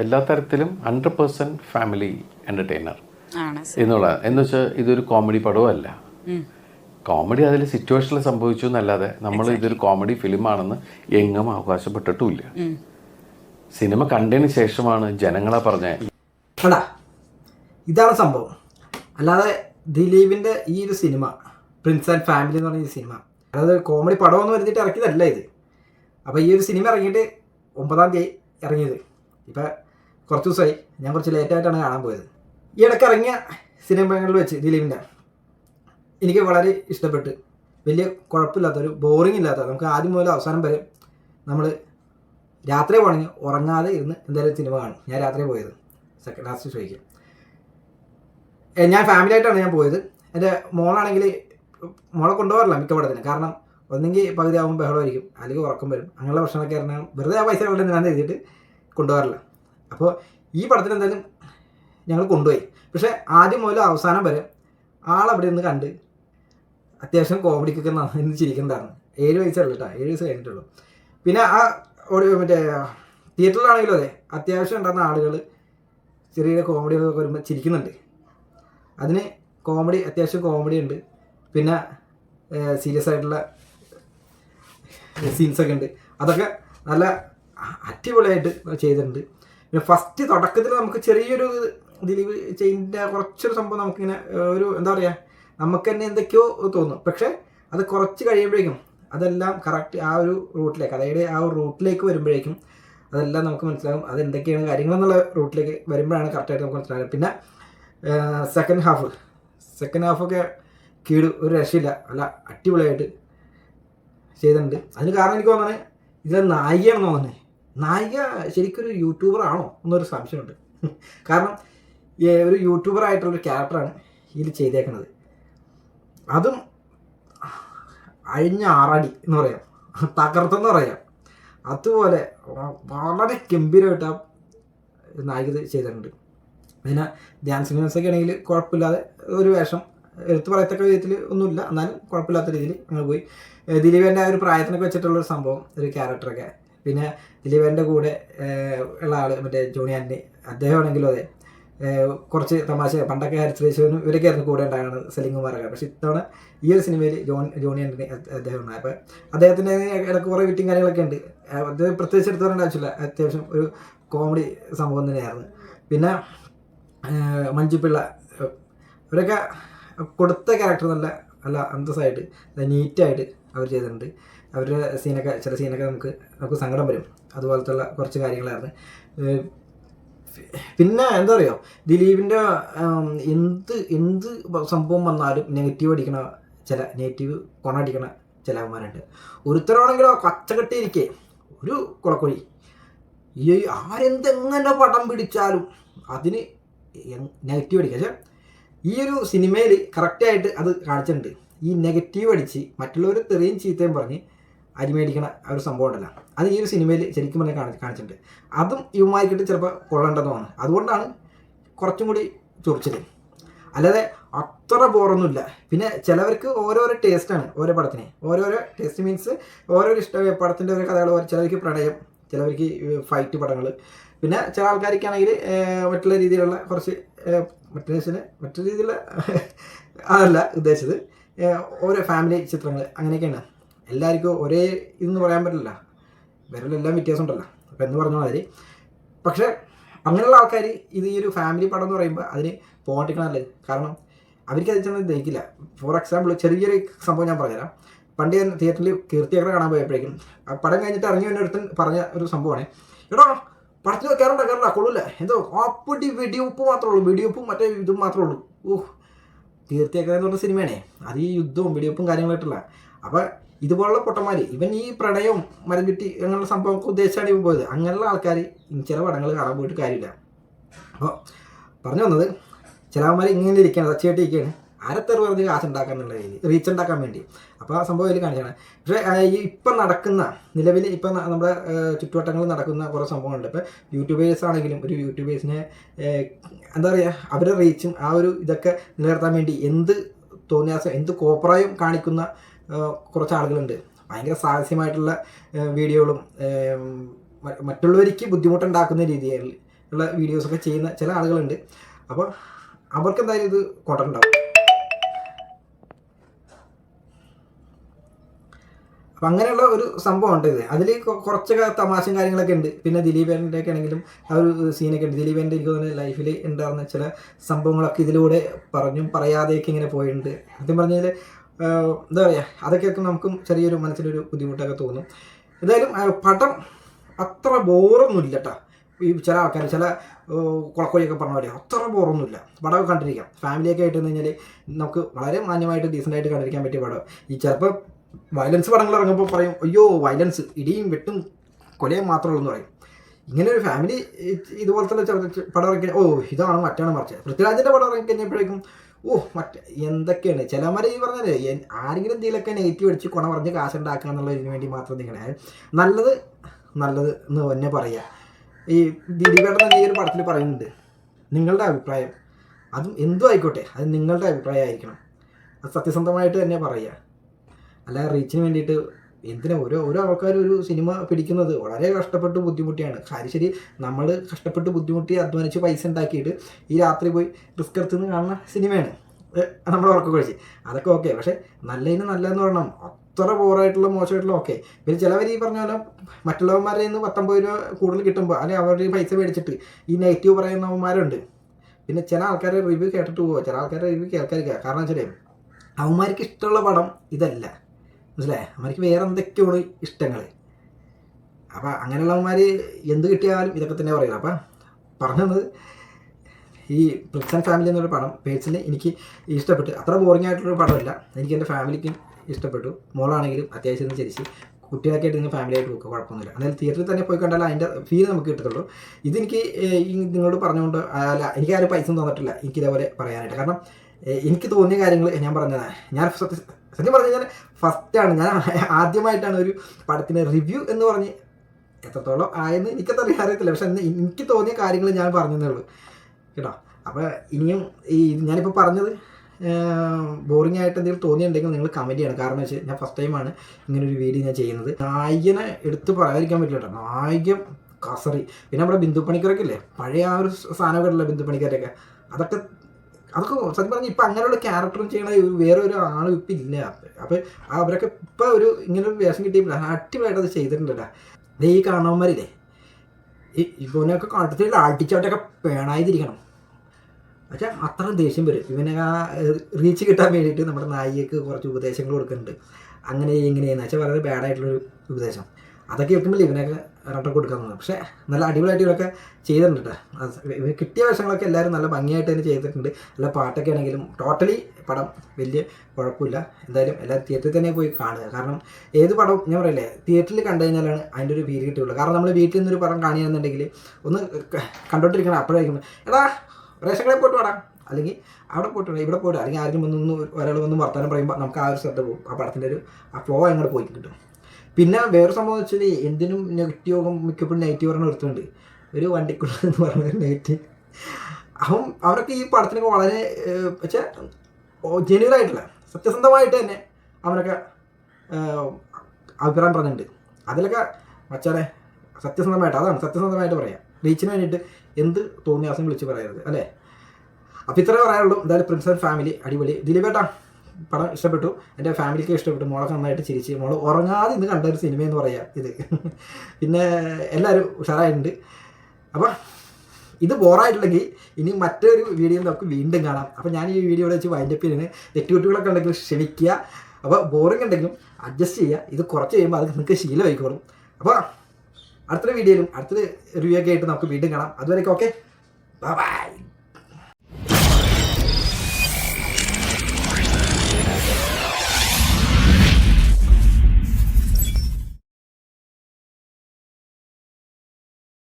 എല്ലാ തരത്തിലും hundred percent family entertainer ആണ് എന്നുള്ള എന്ന് വെച്ചാൽ ഇതൊരു കോമഡി പടവുമല്ല. കോമഡി അതിൽ സിറ്റുവേഷനിൽ സംഭവിച്ചു എന്നല്ലാതെ നമ്മൾ ഇതൊരു കോമഡി ഫിലിം ആണെന്ന് എങ്ങും അവകാശപ്പെട്ടിട്ടുമില്ല. സിനിമ കണ്ടതിന് ശേഷമാണ് ജനങ്ങളെ പറഞ്ഞത് ഇതാണ് സംഭവം. അല്ലാതെ ദിലീപിന്റെ ഈ ഒരു സിനിമ പ്രിൻസ് ആൻഡ് ഫാമിലി എന്ന് പറഞ്ഞ ഈ സിനിമ അതായത് കോമഡി പടമെന്ന് വരുത്തിട്ട് ഇറക്കിയതല്ല ഇത്. അപ്പോൾ ഈ ഒരു സിനിമ ഇറങ്ങിയിട്ട് ഒമ്പതാം തീയതി ഇറങ്ങിയത്. ഇപ്പം കുറച്ച് ദിവസമായി ഞാൻ കുറച്ച് ലേറ്റായിട്ടാണ് കാണാൻ പോയത്. ഈ ഇടയ്ക്ക് ഇറങ്ങിയ സിനിമകളിൽ വെച്ച് ദിലീപിന്റെ എനിക്ക് വളരെ ഇഷ്ടപ്പെട്ട്. വലിയ കുഴപ്പമില്ലാത്തൊരു ബോറിംഗ് ഇല്ലാത്ത നമുക്ക് ആദ്യം മുതൽ അവസാനം വരെ നമ്മൾ രാത്രി പോകണമെങ്കിൽ ഉറങ്ങാതെ ഇരുന്ന് എന്തായാലും സിനിമ കാണും. ഞാൻ രാത്രി പോയത്. സെക്കൻഡ് ലാസ്റ്റ് ഷോയ്ക്ക് ഞാൻ ഫാമിലി ആയിട്ടാണ് ഞാൻ പോയത്. എന്റെ മോളാണെങ്കിൽ മോളെ കൊണ്ടുപോകാറില്ല മിക്ക പടത്തിന് കാരണം ഒന്നെങ്കിൽ പകുതി ആകുമ്പോൾ ബഹളമായിരിക്കും. അല്ലെങ്കിൽ ഉറക്കം വരും. അങ്ങനെയുള്ള പ്രശ്നമൊക്കെ ആയിരുന്നു വെറുതെ ആ പൈസ കൊണ്ട് ഞാൻ എഴുതിയിട്ട് കൊണ്ടുപോകാറില്ല അപ്പോൾ ഈ പടത്തിന് എന്തായാലും ഞങ്ങൾ കൊണ്ടുപോയി. പക്ഷേ ആദ്യം മുതൽ അവസാനം വരെ ആളവിടെ നിന്ന് കണ്ട് അത്യാവശ്യം കോമഡിക്കൊക്കെ നിന്ന് ചിരിക്കുന്നതാണ് ഏഴ് വയസ്സുള്ളൂ കേട്ടോ. ഏഴ് വയസ്സ് കഴിഞ്ഞിട്ടുള്ളൂ. പിന്നെ ആ മറ്റേ തിയേറ്ററിലാണെങ്കിലും അതെ അത്യാവശ്യം ഉണ്ടാകുന്ന ആളുകൾ ചെറിയ കോമഡികളൊക്കെ വരുമ്പോൾ ചിരിക്കുന്നുണ്ട്. അതിന് കോമഡി അത്യാവശ്യം കോമഡി ഉണ്ട് പിന്നെ സീരിയസ് ആയിട്ടുള്ള സീൻസൊക്കെ ഉണ്ട്. അതൊക്കെ നല്ല അടിപൊളിയായിട്ട് ചെയ്തിട്ടുണ്ട്. പിന്നെ ഫസ്റ്റ് തുടക്കത്തിൽ നമുക്ക് ചെറിയൊരു ദിലീപ് ചെയ്യുന്ന കുറച്ചൊരു സംഭവം നമുക്കിങ്ങനെ ഒരു എന്താ പറയുക നമുക്ക് തന്നെ എന്തൊക്കെയോ തോന്നും. പക്ഷേ അത് കുറച്ച് കഴിയുമ്പോഴേക്കും അതെല്ലാം കറക്റ്റ് ആ ഒരു റൂട്ടിലേക്ക് അതായത് ആ ഒരു റൂട്ടിലേക്ക് വരുമ്പോഴേക്കും അതെല്ലാം നമുക്ക് മനസ്സിലാകും അത് എന്തൊക്കെയാണ് കാര്യങ്ങളെന്നുള്ള റൂട്ടിലേക്ക് വരുമ്പോഴാണ് കറക്റ്റായിട്ട് നമുക്ക് മനസ്സിലാകുക പിന്നെ സെക്കൻഡ് ഹാഫ് സെക്കൻഡ് ഹാഫൊക്കെ കീട് ഒരു രക്ഷയില്ല. അല്ല അടിപൊളിയായിട്ട് ചെയ്തിട്ടുണ്ട്. അതിന് കാരണം എനിക്ക് തോന്നുന്നത് ഇതിലെ നായികയാണെന്ന് തോന്നുന്നത് നായിക ശരിക്കൊരു യൂട്യൂബർ ആണോ എന്നൊരു സംശയമുണ്ട്. കാരണം ഒരു യൂട്യൂബർ ആയിട്ടുള്ളൊരു ക്യാരക്ടറാണ് ഇതിൽ ചെയ്തേക്കുന്നത്. അതും അഴിഞ്ഞ ആറാടി എന്ന് പറയാം. തകർത്തെന്ന് പറയാം. അതുപോലെ വളരെ ഗംഭീരമായിട്ട് ആ നായിക ചെയ്തിട്ടുണ്ട്. പിന്നെ ഡാൻസ് സിനിമസൊക്കെ ആണെങ്കിൽ കുഴപ്പമില്ലാതെ ഒരു വേഷം എടുത്തു പറയത്തക്ക വിധത്തിൽ ഒന്നുമില്ല. എന്നാലും കുഴപ്പമില്ലാത്ത രീതിയിൽ അങ്ങനെ പോയി. ദിലീപന്റെ ആ ഒരു പ്രായത്തിനൊക്കെ വെച്ചിട്ടുള്ള ഒരു സംഭവം ഒരു ക്യാരക്ടറൊക്കെ പിന്നെ ദിലീപന്റെ കൂടെ ഉള്ള ആൾ മറ്റേ ജോണി ആന്റണി അദ്ദേഹമാണെങ്കിലും അതെ. കുറച്ച് തമാശ. പണ്ടൊക്കെ ഹരിശ്രീശനും ഇവരൊക്കെ ആയിരുന്നു കൂടെ ഉണ്ടാകുന്നത് സെലിംഗ് കുമാറൊക്കെ പക്ഷെ ഇത്തവണ ഈ ഒരു സിനിമയിൽ ജോൺ ജോണി ആന്റണി അദ്ദേഹം ഉണ്ടായത് അപ്പോൾ അദ്ദേഹത്തിന്റെ ഇടയ്ക്ക് കുറേ വിറ്റും കാര്യങ്ങളൊക്കെ ഉണ്ട്. അത് പ്രത്യേകിച്ച് എടുത്തു പറയേണ്ട ആവശ്യമില്ല. അത്യാവശ്യം ഒരു കോമഡി സംഭവം തന്നെയായിരുന്നു. പിന്നെ മഞ്ജുപിള്ള ഇവരൊക്കെ കൊടുത്ത ക്യാരക്ടർ നല്ല നല്ല അന്തസ്സായിട്ട് നീറ്റായിട്ട് അവർ ചെയ്തിട്ടുണ്ട്. അവരുടെ സീനൊക്കെ ചില സീനൊക്കെ നമുക്ക് നമുക്ക് സങ്കടം വരും. അതുപോലത്തുള്ള കുറച്ച് കാര്യങ്ങളായിരുന്നു. പിന്നെ എന്താ പറയുക ദിലീപിന്റെ എന്ത് എന്ത് സംഭവം വന്നാലും നെഗറ്റീവ് അടിക്കണ ചില നെഗറ്റീവ് കൊണടിക്കണ ചില അവന്മാരുണ്ട്. ഒരുത്തരാണെങ്കിലോ കച്ചകെട്ടിയിരിക്കേ ഒരു കുളക്കൊഴി ഈ ആരെന്തെങ്ങനെ പടം പിടിച്ചാലും അതിന് നെഗറ്റീവ് അടിക്കുക ഈ ഒരു സിനിമയിൽ കറക്റ്റായിട്ട് അത് കാണിച്ചിട്ടുണ്ട്. ഈ നെഗറ്റീവ് അടിച്ച് മറ്റുള്ളവർ തെറിയും ചീത്തയും പറഞ്ഞ് അരിമേടിക്കണ ആ ഒരു സംഭവം ഉണ്ടല്ലോ. അത് ഈ ഒരു സിനിമയിൽ ശരിക്കും പറഞ്ഞാൽ കാണി കാണിച്ചിട്ടുണ്ട്. അതും ഇവന്മാർക്കിട്ട് ചിലപ്പോൾ കൊള്ളേണ്ടതുമാണ്. അതുകൊണ്ടാണ് കുറച്ചും കൂടി ചൊറിച്ചത് അല്ലാതെ അത്ര ബോറൊന്നുമില്ല. പിന്നെ ചിലവർക്ക് ഓരോരോ ടേസ്റ്റാണ് ഓരോ പടത്തിന്. ഓരോരോ ടേസ്റ്റ് മീൻസ് ഓരോരോ ഇഷ്ട പടത്തിന്റെ ഓരോ കഥകൾ ചിലവർക്ക് പ്രണയം ചിലവർക്ക് ഫൈറ്റ് പടങ്ങൾ. പിന്നെ ചില ആൾക്കാർക്കാണെങ്കിൽ മറ്റുള്ള രീതിയിലുള്ള കുറച്ച് മറ്റു മറ്റു രീതിയിലുള്ള അതല്ല ഉദ്ദേശിച്ചത്. ഓരോ ഫാമിലി ചിത്രങ്ങൾ അങ്ങനെയൊക്കെയാണ്. എല്ലാവർക്കും ഒരേ ഇതെന്ന് പറയാൻ പറ്റില്ല വിരലെല്ലാം വ്യത്യാസം ഉണ്ടല്ലോ അപ്പം എന്ന് പറഞ്ഞ മാതിരി. പക്ഷേ അങ്ങനെയുള്ള ആൾക്കാർ ഇത് ഈ ഒരു ഫാമിലി പടം എന്ന് പറയുമ്പോൾ അതിന് പോകണ്ടിക്കണമല്ലേ കാരണം അവർക്ക് അത് ചെന്ന് ദഹിക്കില്ല. ഫോർ എക്സാമ്പിൾ ചെറിയൊരു സംഭവം ഞാൻ പറഞ്ഞുതരാം. പണ്ട് ഞാൻ തിയേറ്ററിൽ കീർത്തിയക്കറ കാണാൻ പോയപ്പോഴേക്കും ആ പടം കഴിഞ്ഞിട്ട് ഇറങ്ങി വന്ന ഒരുത്തൻ പറഞ്ഞ ഒരു സംഭവമാണ്. എടോ പടത്തിൽ കയറണ്ട കയറണ്ട കൊള്ളില്ല എന്തോ അപ്പടി വെടിയുപ്പ് മാത്രമേ ഉള്ളൂ. വെടിയുപ്പും മറ്റേ ഇതും മാത്രമേ ഉള്ളൂ. ഓഹ് കീർത്തിയക്കര എന്ന് പറഞ്ഞ സിനിമയാണേ. അത് ഈ യുദ്ധവും വെടിവെപ്പും കാര്യങ്ങളായിട്ടുള്ള. അപ്പം ഇതുപോലുള്ള പൊട്ടന്മാർ ഇവൻ ഈ പ്രണയവും മരം ചുറ്റി അങ്ങനെയുള്ള സംഭവമൊക്കെ ഉദ്ദേശിച്ചാണ് ഇവൻ പോയത്. അങ്ങനെയുള്ള ആൾക്കാർ ചില പടങ്ങൾ കാണാൻ പോയിട്ട് കാര്യമില്ല. അപ്പോൾ പറഞ്ഞു വന്നത് ചിലവന്മാർ ഇങ്ങനെ ഇരിക്കുകയാണ് തച്ചയായിട്ട് ഇരിക്കുകയാണ് അരത്തെറ് പറഞ്ഞ് കാശ് ഉണ്ടാക്കാൻ എന്നുള്ള റീച്ച് ഉണ്ടാക്കാൻ വേണ്ടി. അപ്പോൾ ആ സംഭവം ഇതിൽ കാണിച്ചാണ് പക്ഷേ ഈ ഇപ്പം നടക്കുന്ന നിലവിൽ ഇപ്പം നമ്മുടെ ചുറ്റുവട്ടങ്ങളിൽ നടക്കുന്ന കുറേ സംഭവങ്ങളുണ്ട്. ഇപ്പോൾ യൂട്യൂബേഴ്സ് ആണെങ്കിലും ഒരു യൂട്യൂബേഴ്സിനെ എന്താ പറയുക അവരുടെ റീച്ചും ആ ഒരു ഇതൊക്കെ നിലനിർത്താൻ വേണ്ടി എന്ത് തോന്നിയാസം എന്ത് കോപ്രായം കാണിക്കുന്ന കുറച്ച് ആളുകളുണ്ട്. ഭയങ്കര സാഹസ്യമായിട്ടുള്ള വീഡിയോകളും മറ്റുള്ളവർക്ക് ബുദ്ധിമുട്ടുണ്ടാക്കുന്ന രീതിയിൽ ഉള്ള വീഡിയോസൊക്കെ ചെയ്യുന്ന ചില ആളുകളുണ്ട്. അപ്പോൾ അവർക്ക് എന്തായാലും ഇത് കൊണ്ടുണ്ടാവും അപ്പം അങ്ങനെയുള്ള ഒരു സംഭവം ഉണ്ട് ഇത്. അതിൽ കുറച്ചൊക്കെ തമാശയും കാര്യങ്ങളൊക്കെ ഉണ്ട്. പിന്നെ ദിലീപേന്റെ ഒക്കെ ആണെങ്കിലും ആ ഒരു സീനൊക്കെ ഉണ്ട്. ദിലീപേന്റെ എനിക്ക് തോന്നുന്നു ലൈഫിൽ ഉണ്ടാകുന്ന ചില സംഭവങ്ങളൊക്കെ ഇതിലൂടെ പറഞ്ഞും പറയാതെയൊക്കെ ഇങ്ങനെ പോയിട്ടുണ്ട്. സത്യം പറഞ്ഞാൽ എന്താ പറയുക അതൊക്കെയൊക്കെ നമുക്കും ചെറിയൊരു മനസ്സിലൊരു ബുദ്ധിമുട്ടൊക്കെ തോന്നും. എന്തായാലും പടം അത്ര ബോറൊന്നുമില്ല കേട്ടോ ഈ ചില ആൾക്കാർ ചില കുളക്കോഴിയൊക്കെ പറഞ്ഞ പോലെ അത്ര ബോറൊന്നുമില്ല. പടമൊക്കെ കണ്ടിരിക്കാം. ഫാമിലിയൊക്കെ ആയിട്ട് കഴിഞ്ഞാൽ നമുക്ക് വളരെ മാന്യമായിട്ട് ഡീസന്റായിട്ട് കണ്ടിരിക്കാൻ പറ്റിയ പടം. ഈ ചിലപ്പോൾ വയലൻസ് പടങ്ങൾ ഇറങ്ങുമ്പോൾ പറയും അയ്യോ വയലൻസ് ഇടിയും വെട്ടും കൊലയും മാത്രമേ ഉള്ളൂ എന്ന് പറയും. ഇങ്ങനെ ഒരു ഫാമിലി ഇതുപോലത്തെ പടം ഇറങ്ങി ഓ ഇതാണ് മറ്റാണ് മറിച്ചത്. പൃഥ്വിരാജിന്റെ പടം ഇറങ്ങി കഴിഞ്ഞപ്പോഴേക്കും ഓ മറ്റേ എന്തൊക്കെയാണ്? ചിലമാരെ ഈ പറഞ്ഞാലേ ആരെങ്കിലും എന്തെങ്കിലുമൊക്കെ നെഗറ്റീവ് അടിച്ച് കുണ പറഞ്ഞ് കാശുണ്ടാക്കുക എന്നുള്ളതിന് വേണ്ടി മാത്രം നിൽക്കണേ നല്ലത് നല്ലത് എന്ന് തന്നെ പറയുക ഈ ദിലീപേട്ടൻ ഈ ഒരു പടത്തിൽ പറയുന്നുണ്ട്. നിങ്ങളുടെ അഭിപ്രായം അതും എന്തും ആയിക്കോട്ടെ അത് നിങ്ങളുടെ അഭിപ്രായം ആയിരിക്കണം. അത് സത്യസന്ധമായിട്ട് തന്നെ പറയുക അല്ലാതെ റീച്ചിന് വേണ്ടിയിട്ട് എന്തിനാ ഓരോ ഓരോ ആൾക്കാർ ഒരു സിനിമ പിടിക്കുന്നത്? വളരെ കഷ്ടപ്പെട്ട് ബുദ്ധിമുട്ടിയാണ്. കാര്യം ശരി നമ്മൾ കഷ്ടപ്പെട്ട് ബുദ്ധിമുട്ടി അധ്വാനിച്ച് പൈസ ഉണ്ടാക്കിയിട്ട് ഈ രാത്രി പോയി റിസ്ക് എടുത്തുനിന്ന് കാണുന്ന സിനിമയാണ്. നമ്മൾ ഉറക്കം കഴിച്ച് അതൊക്കെ ഓക്കെ. പക്ഷേ നല്ലതിന് നല്ലതെന്ന് പറയണം. അത്ര ബോറായിട്ടുള്ള മോശമായിട്ടുള്ള ഓക്കെ. പിന്നെ ചിലവർ ഈ പറഞ്ഞ പോലെ മറ്റുള്ളവന്മാരിൽ നിന്ന് പത്തൊമ്പത് രൂപ കൂടുതൽ കിട്ടുമ്പോൾ അല്ലെങ്കിൽ അവരുടെ പൈസ മേടിച്ചിട്ട് ഈ നെഗറ്റീവ് പറയുന്നവന്മാരുണ്ട്. പിന്നെ ചില ആൾക്കാരെ റിവ്യൂ കേട്ടിട്ട് പോവുക. ചില ആൾക്കാരുടെ റിവ്യൂ കേൾക്കാതിരിക്കുക. കാരണം വെച്ചാൽ അവന്മാർക്ക് ഇഷ്ടമുള്ള പടം ഇതല്ല. മനസ്സിലായേ? അവർക്ക് വേറെ എന്തൊക്കെയാണ് ഇഷ്ടങ്ങൾ അപ്പം അങ്ങനെയുള്ളവന്മാർ എന്ത് കിട്ടിയാലും ഇതൊക്കെ തന്നെ പറയുക അപ്പം പറഞ്ഞത് ഈ പ്രിൻസ് ആൻഡ് ഫാമിലി എന്നൊരു പടം പേഴ്സണലി എനിക്ക് ഇഷ്ടപ്പെട്ടു. അത്ര ബോറിംഗ് ആയിട്ടുള്ളൊരു പടമല്ല. എനിക്ക് എന്റെ ഫാമിലിക്കും ഇഷ്ടപ്പെട്ടു. മോളാണെങ്കിലും അത്യാവശ്യം ചിരിച്ച് കുട്ടികളൊക്കെ ആയിട്ട് നിങ്ങൾ ഫാമിലി ആയിട്ട് പോകുക കുഴപ്പമൊന്നുമില്ല. അതായത് തിയേറ്ററിൽ തന്നെ പോയി കണ്ടാൽ അതിന്റെ ഫീൽ നമുക്ക് കിട്ടത്തുള്ളൂ. ഇതെനിക്ക് നിങ്ങളോട് പറഞ്ഞുകൊണ്ട് അല്ല എനിക്ക് ആരും പൈസ തന്നിട്ടില്ല. എനിക്ക് ഇതേപോലെ പറയാനായിട്ട്. കാരണം എനിക്ക് തോന്നിയ കാര്യങ്ങൾ ഞാൻ പറഞ്ഞതാണ്. ഞാൻ സത്യ സത്യം പറഞ്ഞു കഴിഞ്ഞാൽ ഫസ്റ്റാണ് ഞാൻ ആദ്യമായിട്ടാണ് ഒരു പടത്തിന്റെ റിവ്യൂ എന്ന് പറഞ്ഞ് എത്രത്തോളം ആയെന്ന് എനിക്കത് അറിയാറിയത്തില്ല പക്ഷെ എനിക്ക് തോന്നിയ കാര്യങ്ങൾ ഞാൻ പറഞ്ഞതേ ഉള്ളൂ. കേട്ടോ? അപ്പോൾ ഇനിയും ഈ ഞാനിപ്പോൾ പറഞ്ഞത് ബോറിംഗ് ആയിട്ട് എന്തെങ്കിലും തോന്നിയിട്ടുണ്ടെങ്കിൽ നിങ്ങൾ കമന്റ് ചെയ്യണം. കാരണം വെച്ചാൽ ഞാൻ ഫസ്റ്റ് ടൈമാണ് ഇങ്ങനെ ഒരു വീഡിയോ ഞാൻ ചെയ്യുന്നത്. നായികനെ എടുത്ത് പറയാതിരിക്കാൻ പറ്റില്ല കേട്ടോ. നായികം കസറി പിന്നെ നമ്മുടെ ബിന്ദു പണിക്കരൊക്കെ ഇല്ലേ? പഴയ ആ ഒരു സാധനമൊക്കെ ഉണ്ടല്ലോ ബിന്ദു അതൊക്കെ അതൊക്കെ സത്യം പറഞ്ഞാൽ ഇപ്പം അങ്ങനെയുള്ള ക്യാരക്ടറും ചെയ്യണ വേറെ ഒരു ആളും ഇപ്പം ഇല്ല. അപ്പം അവരൊക്കെ ഇപ്പം ഒരു ഇങ്ങനെ ഒരു വേഷം കിട്ടിയപ്പോൾ അടിപൊളിയായിട്ട് അത് ചെയ്തിട്ടുണ്ടല്ലോ. ഈ കാണവന്മാരില്ലേ ഈ ഇവനൊക്കെ കണ്ടത്തിൽ അടിച്ചോട്ടൊക്കെ പേണായിരിക്കണം പക്ഷെ അത്ര ദേഷ്യം വരും. ഇവനെ ആ റീച്ച് കിട്ടാൻ വേണ്ടിയിട്ട് നമ്മുടെ നായികക്ക് കുറച്ച് ഉപദേശങ്ങൾ കൊടുക്കുന്നുണ്ട്. അങ്ങനെ ഇങ്ങനെയെന്ന് വെച്ചാൽ വളരെ ബാഡായിട്ടുള്ളൊരു ഉപദേശം. അതൊക്കെ കേൾക്കുമ്പോൾ ഇവനൊക്കെ കൊടുക്കാൻ തോന്നുന്നത് പക്ഷേ നല്ല അടിപൊളിയായിട്ട് ഇവരൊക്കെ ചെയ്തിട്ടുണ്ട് കേട്ടോ ഇവർ കിട്ടിയ വേഷങ്ങളൊക്കെ എല്ലാവരും നല്ല ഭംഗിയായിട്ട് തന്നെ ചെയ്തിട്ടുണ്ട്. നല്ല പാട്ടൊക്കെ ആണെങ്കിലും ടോട്ടലി പടം വലിയ കുഴപ്പമില്ല. എന്തായാലും എല്ലാവരും തിയേറ്ററിൽ തന്നെ പോയി കാണുക. കാരണം ഏത് പടവും ഞാൻ പറയില്ലേ തിയേറ്ററിൽ കണ്ടു കഴിഞ്ഞാലാണ് അതിന്റെ ഒരു ഫീൽ കിട്ടുള്ളൂ കാരണം നമ്മൾ വീട്ടിൽ നിന്നൊരു പടം കാണുകയാണെന്നുണ്ടെങ്കിൽ ഒന്ന് കണ്ടോണ്ടിരിക്കണം. അപ്പോഴായിരിക്കും. എടാ റേഷൻ പോയിട്ട് പടാം അല്ലെങ്കിൽ അവിടെ പോയിട്ടുണ്ട് ഇവിടെ പോയിട്ട് അല്ലെങ്കിൽ ആരെങ്കിലും വന്നൊന്ന് ഒരാൾ വന്ന് വർത്തമാനം പറയുമ്പോൾ നമുക്ക് ആ ഒരു ശ്രദ്ധ പോകും. ആ പടത്തിന്റെ ഒരു ആ ഫ്ലോ അങ്ങോട്ട് പോയി കിട്ടും. പിന്നെ വേറെ സംഭവം വെച്ചാൽ എന്തിനും നെഗറ്റീവ് ആകും മിക്കപ്പോഴും നെഗറ്റീവ് പറഞ്ഞ ഒരുത്തുണ്ട് ഒരു വണ്ടിക്കുള്ള എന്ന് പറഞ്ഞ നെഗറ്റീവ്. അപ്പം അവരൊക്കെ ഈ പടത്തിനൊക്കെ വളരെ പക്ഷേ ജെന്യൂൻ ആയിട്ടുള്ള സത്യസന്ധമായിട്ട് തന്നെ അവരൊക്കെ അഭിപ്രായം പറഞ്ഞിട്ടുണ്ട്. അതിലൊക്കെ മച്ചാനെ സത്യസന്ധമായിട്ട് അതാണ് സത്യസന്ധമായിട്ട് പറയാം. റീച്ചിന് വേണ്ടിയിട്ട് എന്ത് തോന്നിയാസം വിളിച്ച് പറയരുത് അല്ലേ? അപ്പോൾ ഇത്രേ പറയാനുള്ളൂ. എന്തായാലും പ്രിൻസ് ആൻഡ് ഫാമിലി അടിപൊളി. ദിലീപേട്ടാ പടം ഇഷ്ടപ്പെട്ടു. എന്റെ ഫാമിലിക്ക് ഇഷ്ടപ്പെട്ടു. മോളൊക്കെ നന്നായിട്ട് ചിരിച്ച് മോൾ ഉറങ്ങാതെ ഇന്ന് കണ്ട ഒരു സിനിമയെന്ന് പറയാം ഇത്. പിന്നെ എല്ലാവരും ഉഷാറായിട്ടുണ്ട്. അപ്പം ഇത് ബോറായിട്ടുണ്ടെങ്കിൽ ഇനി മറ്റൊരു വീഡിയോ നമുക്ക് വീണ്ടും കാണാം. അപ്പോൾ ഞാൻ ഈ വീഡിയോ വെച്ച് വൈൻഡപ്പ് ചെയ്യുന്നത് തെറ്റുകുട്ടികളൊക്കെ ഉണ്ടെങ്കിൽ ക്ഷമിക്കുക. അപ്പോൾ ബോറിംഗ് ഉണ്ടെങ്കിലും അഡ്ജസ്റ്റ് ചെയ്യുക. ഇത് കുറച്ച് കഴിയുമ്പോൾ അത് നിങ്ങൾക്ക് ശീലമായിക്കോളും. അപ്പോൾ അടുത്തൊരു വീഡിയോയിലും അടുത്തൊരു റിവ്യൂ ഒക്കെ ആയിട്ട് നമുക്ക് വീണ്ടും കാണാം. അതുവരെയൊക്കെ ഓക്കെ ബൈ